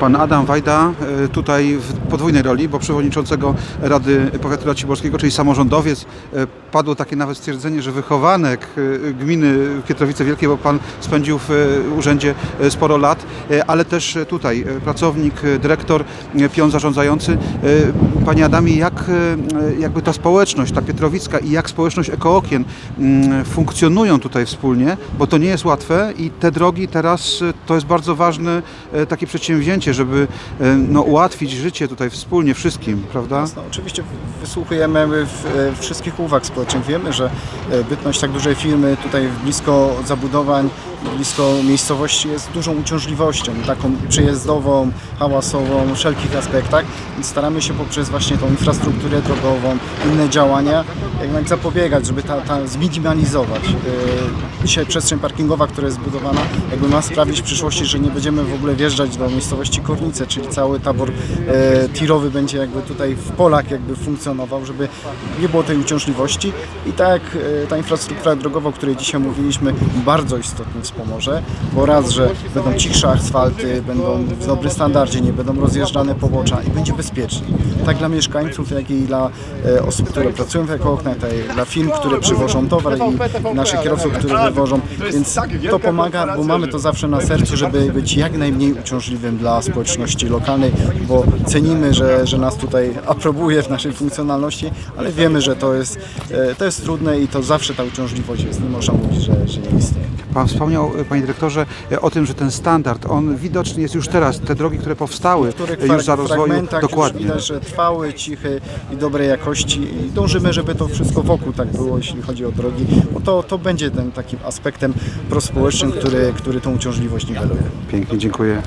Pan Adam Wajda e, tutaj w podwójnej roli, bo przewodniczącego Rady Powiatu Raciborskiego, czyli samorządowiec. E, Padło takie nawet stwierdzenie, że wychowanek e, gminy Pietrowice Wielkie, bo pan spędził w urzędzie sporo lat, ale też tutaj pracownik, dyrektor, pion zarządzający. Panie Adamie, jak jakby ta społeczność, ta Pietrowicka i jak społeczność Ekookien mm, funkcjonują tutaj wspólnie, bo to nie jest łatwe i te drogi teraz to jest bardzo ważne takie przedsięwzięcie, żeby e, no, ułatwić życie tutaj wspólnie wszystkim, prawda? Oczywiście wysłuchujemy e, wszystkich uwag społecznych. Wiemy, że e, bytność tak dużej firmy tutaj blisko zabudowań, blisko miejscowości jest dużą uciążliwością, taką przejazdową, hałasową, wszelkich aspektach. Więc staramy się poprzez właśnie tą infrastrukturę drogową, inne działania, jednak zapobiegać, żeby ta, ta zminimalizować. Dzisiaj przestrzeń parkingowa, która jest zbudowana, jakby ma sprawić w przyszłości, że nie będziemy w ogóle wjeżdżać do miejscowości Kornice, czyli cały tabor e, tirowy będzie jakby tutaj w polach jakby funkcjonował, żeby nie było tej uciążliwości i tak e, ta infrastruktura drogowa, o której dzisiaj mówiliśmy, bardzo istotnie wspomoże, bo raz, że będą cichsze asfalty, będą w dobrym standardzie, nie będą rozjeżdżane pobocza i będzie bezpieczniej. Tak dla mieszkańców, jak i dla e, osób, które pracują w ekooknach, tak dla firm, które przywożą towar i naszych kierowców, które wywożą, więc to pomaga, bo mamy to zawsze na sercu, żeby być jak najmniej uciążliwym dla społeczności lokalnej, bo cenimy, że, że nas tutaj aprobuje w naszej funkcjonalności, ale wiemy, że to jest, e, to jest trudne i to zawsze ta uciążliwość jest, nie można mówić, że, że nie istnieje. Pan wspomniał, e, panie dyrektorze, e, o tym, że ten standard, on widoczny jest już teraz, te drogi, które powstały już za rozwoju, fragmentach już dokładnie. widać, że trwały, cichy i dobrej jakości i dążymy, żeby to wszystko wokół tak było, jeśli chodzi o drogi, bo to, to będzie tym takim aspektem prospołecznym, który, który tą uciążliwość niweluje. Pięknie, dziękuję.